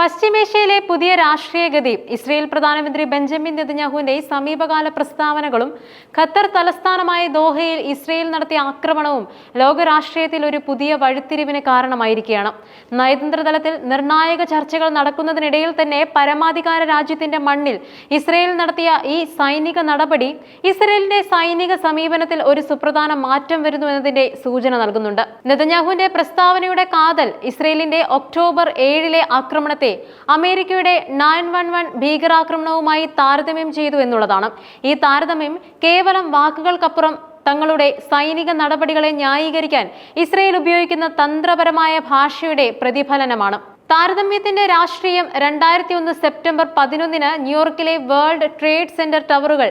പശ്ചിമേഷ്യയിലെ പുതിയ രാഷ്ട്രീയഗതി ഇസ്രയേൽ പ്രധാനമന്ത്രി ബെഞ്ചമിൻ നെതന്യാഹുവിന്റെ സമീപകാല പ്രസ്താവനകളും ഖത്തർ തലസ്ഥാനമായ ദോഹയിൽ ഇസ്രയേൽ നടത്തിയ ആക്രമണവും ലോകരാഷ്ട്രീയത്തിൽ ഒരു പുതിയ വഴിത്തിരിവിന് കാരണമായിരിക്കുകയാണ്. നയതന്ത്ര തലത്തിൽ നിർണായക ചർച്ചകൾ നടക്കുന്നതിനിടയിൽ തന്നെ പരമാധികാര രാജ്യത്തിന്റെ മണ്ണിൽ ഇസ്രയേൽ നടത്തിയ ഈ സൈനിക നടപടി ഇസ്രയേലിന്റെ സൈനിക സമീപനത്തിൽ ഒരു സുപ്രധാന മാറ്റം വരുന്നു എന്നതിന്റെ സൂചന നൽകുന്നുണ്ട്. നെതന്യാഹുവിന്റെ പ്രസ്താവനയുടെ കാതൽ ഇസ്രയേലിന്റെ ഒക്ടോബർ ഏഴിലെ ആക്രമണത്തെ അമേരിക്കയുടെ നയൻ വൺ വൺ ഭീകരാക്രമണവുമായി താരതമ്യം ചെയ്തു എന്നുള്ളതാണ്. ഈ താരതമ്യം കേവലം വാക്കുകൾക്കപ്പുറം തങ്ങളുടെ സൈനിക നടപടികളെ ന്യായീകരിക്കാൻ ഇസ്രയേൽ ഉപയോഗിക്കുന്ന തന്ത്രപരമായ ഭാഷയുടെ പ്രതിഫലനമാണ്. താരതമ്യത്തിന്റെ രാഷ്ട്രീയം രണ്ടായിരത്തി ഒന്ന് സെപ്റ്റംബർ പതിനൊന്നിന് ന്യൂയോർക്കിലെ വേൾഡ് ട്രേഡ് സെന്റർ ടവറുകൾ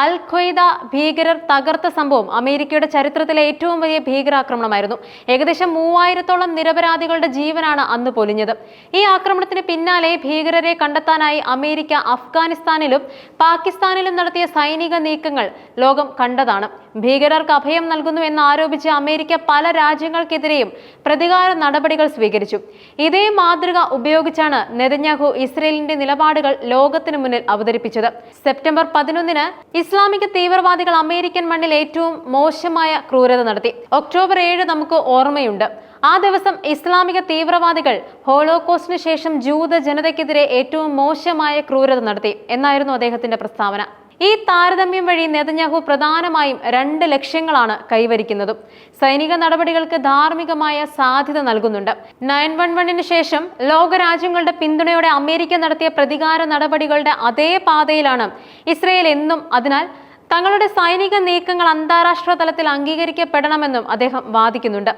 അൽ ഖ്വയ്ദ ഭീകരർ തകർത്ത സംഭവം അമേരിക്കയുടെ ചരിത്രത്തിലെ ഏറ്റവും വലിയ ഭീകരാക്രമണമായിരുന്നു. ഏകദേശം മൂവായിരത്തോളം നിരപരാധികളുടെ ജീവനാണ് അന്ന് പൊലിഞ്ഞത്. ഈ ആക്രമണത്തിന് പിന്നാലെ ഭീകരരെ കണ്ടെത്താനായി അമേരിക്ക അഫ്ഗാനിസ്ഥാനിലും പാകിസ്ഥാനിലും നടത്തിയ സൈനിക നീക്കങ്ങൾ ലോകം കണ്ടതാണ്. ഭീകരർക്ക് അഭയം നൽകുന്നു എന്ന് ആരോപിച്ച് അമേരിക്ക പല രാജ്യങ്ങൾക്കെതിരെയും പ്രതികാര നടപടികൾ സ്വീകരിച്ചു. ഇതേ മാതൃക ഉപയോഗിച്ചാണ് നെതന്യാഹു ഇസ്രയേലിന്റെ നിലപാടുകൾ ലോകത്തിനു മുന്നിൽ അവതരിപ്പിച്ചത്. സെപ്റ്റംബർ പതിനൊന്നിന് ഇസ്ലാമിക തീവ്രവാദികൾ അമേരിക്കൻ മണ്ണിൽ ഏറ്റവും മോശമായ ക്രൂരത നടത്തി. ഒക്ടോബർ ഏഴ് നമുക്ക് ഓർമ്മയുണ്ട്. ആ ദിവസം ഇസ്ലാമിക തീവ്രവാദികൾ ഹോളോകോസ്റ്റിന് ശേഷം ജൂത ജനതയ്ക്കെതിരെ ഏറ്റവും മോശമായ ക്രൂരത നടത്തി എന്നായിരുന്നു അദ്ദേഹത്തിന്റെ പ്രസ്താവന. ഈ താരതമ്യം വഴി നെതന്യാഹു പ്രധാനമായും രണ്ട് ലക്ഷ്യങ്ങളാണ് കൈവരിക്കുന്നതും. സൈനിക നടപടികൾക്ക് ധാർമ്മികമായ സാധ്യത നൽകുന്നുണ്ട്. നയൻ വൺ വണ്ണിന് ശേഷം ലോകരാജ്യങ്ങളുടെ പിന്തുണയോടെ അമേരിക്ക നടത്തിയ പ്രതികാര നടപടികളുടെ അതേ പാതയിലാണ് ഇസ്രയേൽ എന്നും അതിനാൽ തങ്ങളുടെ സൈനിക നീക്കങ്ങൾ അന്താരാഷ്ട്ര തലത്തിൽ അംഗീകരിക്കപ്പെടണമെന്നും അദ്ദേഹം വാദിക്കുന്നുണ്ട്.